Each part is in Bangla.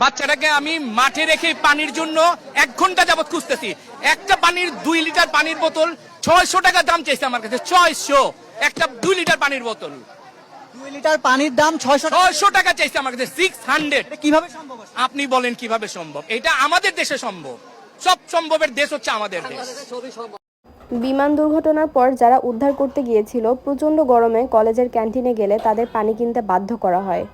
বাচ্চাটাকে আমি মাঠে রেখে পানির জন্য এক ঘণ্টা যাবত খুঁজতেছি। একটা পানির দুই লিটার পানির বোতল ছয়শো টাকা দাম চাইছে আমার কাছে ছয়শো। একটা দুই লিটার পানির বোতল। দুই লিটার পানির দাম ছয়শো টাকা। ছয়শো টাকা চাইছে আমার কাছে সিক্স হান্ড্রেড এটা কীভাবে সম্ভব আপনি বলেন কীভাবে সম্ভব? এটা আমাদের দেশে সম্ভব। সব সম্ভবের দেশ হচ্ছে আমাদের দেশ। বিমান দুর্ঘটনার পর যারা উদ্ধার করতে গিয়েছিল প্রচণ্ড গরমে কলেজের ক্যান্টিনে গেলে তাদের পানি কিনতে বাধ্য করা হয়।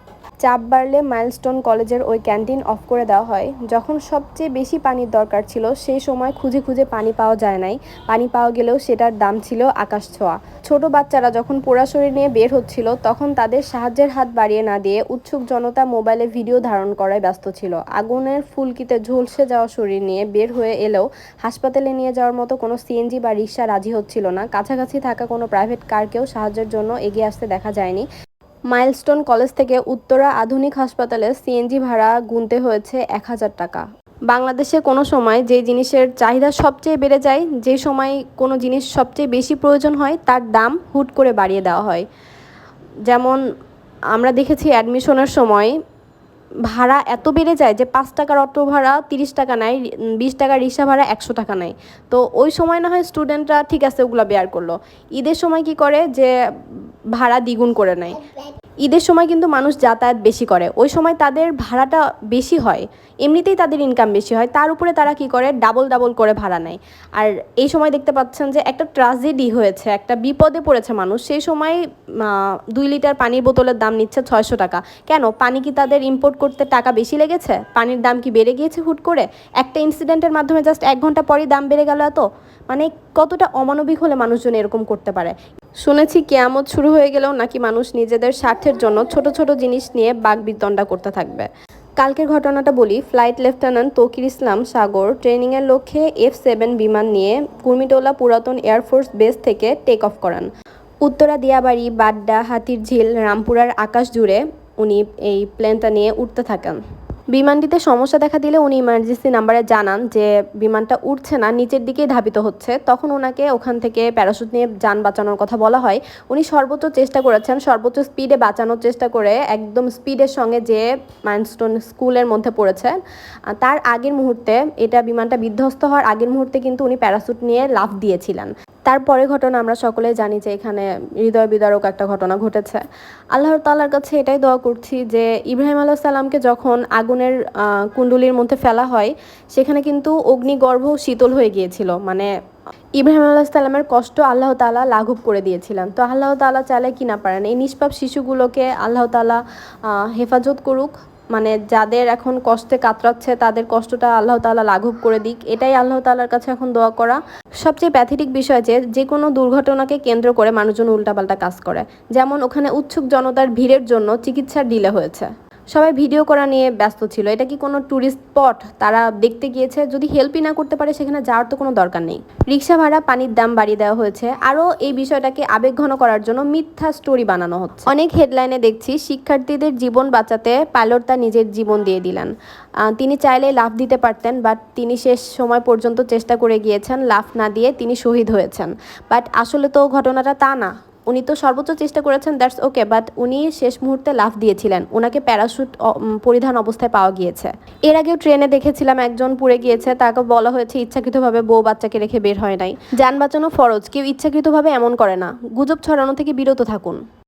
চাপ বাড়লে মাইলস্টোন কলেজের ওই ক্যান্টিন অফ করে দেওয়া হয়। যখন সবচেয়ে বেশি পানির দরকার ছিল, সেই সময় খুঁজে খুঁজে পানি পাওয়া যায় নাই। পানি পাওয়া গেলেও সেটার দাম ছিল আকাশ ছোঁয়া। ছোট বাচ্চারা যখন পোড়া শরীর নিয়ে বের হচ্ছিল, তখন তাদের সাহায্যের হাত বাড়িয়ে না দিয়ে উৎসুক জনতা মোবাইলে ভিডিও ধারণ করায় ব্যস্ত ছিল। আগুনের ফুলকিতে ঝলসে যাওয়া শরীর নিয়ে বের হয়ে এলেও হাসপাতালে নিয়ে যাওয়ার মতো কোনো সিএনজি বা রিক্সা রাজি হচ্ছিল না। কাছাকাছি থাকা কোনো প্রাইভেট কারকেও সাহায্যের জন্য এগিয়ে আসতে দেখা যায়নি। মাইলস্টোন কলেজ থেকে উত্তরা আধুনিক হাসপাতালে সিএনজি ভাড়া গুনতে হয়েছে এক হাজার টাকা। বাংলাদেশে কোনো সময় যে জিনিসের চাহিদা সবচেয়ে বেড়ে যায়, যে সময় কোনো জিনিস সবচেয়ে বেশি প্রয়োজন হয়, তার দাম হুট করে বাড়িয়ে দেওয়া হয়। যেমন আমরা দেখেছি অ্যাডমিশনের সময় ভাড়া এত বেড়ে যায় যে পাঁচ টাকার অটো ভাড়া তিরিশ টাকা নেয় বিশ টাকা রিক্সা ভাড়া একশো টাকা নেয় তো ওই সময় না হয় স্টুডেন্টরা ঠিক আছে, ওগুলো বেয়ার করল। ঈদের সময় কি করে? যে ভাড়া দ্বিগুণ করে নেয়। ঈদের সময় কিন্তু মানুষ যাতায়াত বেশি করে। ওই সময় তাদের ভাড়াটা বেশি হয়। এমনিতেই তাদের ইনকাম বেশি হয়। তার উপরে তারা কি করে? ডাবল ডাবল করে ভাড়া নেয়। আর এই সময় দেখতে পাচ্ছেন যে একটা ট্রাজেডি হয়েছে। একটা বিপদে পড়েছে মানুষ। সেই সময় দুই লিটার পানির বোতলের দাম নিচ্ছে ছয়শো টাকা। কেন? পানি কি তাদের ইম্পোর্ট করতে টাকা বেশি লেগেছে? পানির দাম কি বেড়ে গিয়েছে হুট করে? একটা ইনসিডেন্টের মাধ্যমে জাস্ট এক ঘণ্টা পরই দাম বেড়ে গেল এত। মানে কতটা অমানবিক হলে মানুষজন এরকম করতে পারে? শুনেছি কেয়ামত শুরু হয়ে গেলেও নাকি মানুষ নিজেদের স্বার্থের জন্য ছোট ছোট জিনিস নিয়ে বাঘ বাগবিতণ্ডা করতে থাকবে। কালকের ঘটনাটা বলি, ফ্লাইট লেফটেন্যান্ট তকির ইসলাম সাগর ট্রেনিংয়ের লক্ষ্যে এফ সেভেন বিমান নিয়ে কুর্মিটোলা পুরাতন এয়ারফোর্স বেস থেকে টেক অফ করান। উত্তরা দিয়াবাড়ি, বাড্ডা হাতির ঝিল রামপুরার আকাশ জুড়ে উনি এই প্লেনটা নিয়ে উঠতে থাকেন। বিমানটিতে সমস্যা দেখা দিলে উনি ইমার্জেন্সি নাম্বারে জানান যে বিমানটা উঠছে না, নিচের দিকেই ধাবিত হচ্ছে। তখন ওনাকে ওখান থেকে প্যারাশুট নিয়ে যান বাঁচানোর কথা বলা হয়। উনি সর্বোচ্চ চেষ্টা করেছেন, সর্বোচ্চ স্পিডে বাঁচানোর চেষ্টা করে একদম স্পিডের সঙ্গে যে মাইনস্টোন স্কুলের মধ্যে পড়েছেন তার আগের মুহূর্তে এটা বিমানটা বিধ্বস্ত হওয়ার আগের মুহূর্তে কিন্তু উনি প্যারাশুট নিয়ে লাফ দিয়েছিলেন। তারপরে ঘটনা আমরা সকলে জানি যে এখানে হৃদয় বিদারক একটা ঘটনা ঘটেছে। আল্লাহর তালার কাছে এটাই দোয়া করছি যে ইব্রাহিম আল্লাহ সাল্লামকে যখন আগুনের কুণ্ডলীর মধ্যে ফেলা হয়, সেখানে কিন্তু অগ্নিগর্ভ শীতল হয়ে গিয়েছিল। মানে ইব্রাহিম আল্লাহ সাল্লামের কষ্ট আল্লাহ তালা লাঘব করে দিয়েছিলেন। তো আল্লাহ তালা চাইলে কি না পারেন, এই নিষ্পাপ শিশুগুলোকে আল্লাহ তালা হেফাজত করুক। মানে যাদের এখন কষ্টে কাতরাচ্ছে, তাদের কষ্টটা আল্লাহ তালা লাঘব করে দিক। এটাই আল্লাহ তালার কাছে এখন দোয়া করা। সবচেয়ে প্যাথেটিক বিষয় যে যে কোনো দুর্ঘটনাকে কেন্দ্র করে মানুষজন উল্টাপাল্টা কাজ করে। যেমন ওখানে উৎসুক জনতার ভিড়ের জন্য চিকিৎসার ডিলে হয়েছে। সবাই ভিডিও করা নিয়ে ব্যস্ত ছিল। এটা কি কোনো ট্যুরিস্ট স্পট তারা দেখতে গিয়েছে। যদি হেল্পই না করতে পারে, সেখানে যাওয়ার তো কোনো দরকার নেই। রিক্সা ভাড়া পানির দাম বাড়িয়ে দেওয়া হয়েছে। আরও এই বিষয়টাকে আবেগঘন করার জন্য মিথ্যা স্টোরি বানানো হচ্ছে। অনেক হেডলাইনে দেখছি, শিক্ষার্থীদের জীবন বাঁচাতে পাইলট তার নিজের জীবন দিয়ে দিলেন। তিনি চাইলে লাফ দিতে পারতেন বাট তিনি শেষ সময় পর্যন্ত চেষ্টা করে গিয়েছেন, লাফ না দিয়ে তিনি শহীদ হয়েছেন। বাট আসলে তো ঘটনাটা তা না। উনি তো সর্বোচ্চ চেষ্টা করেছেন দ্যাটস ওকে বাট উনি শেষ মুহূর্তে লাফ দিয়েছিলেন। ওনাকে প্যারাশুট পরিধান অবস্থায় পাওয়া গিয়েছে। এর আগেও ট্রেনে দেখেছিলাম একজন পুড়ে গিয়েছে, তাকে বলা হয়েছে ইচ্ছাকৃতভাবে বউ বাচ্চাকে রেখে বের হয় নাই। যান বাঁচানো ফরজ, কেউ ইচ্ছাকৃতভাবে এমন করে না। গুজব ছড়ানো থেকে বিরত থাকুন।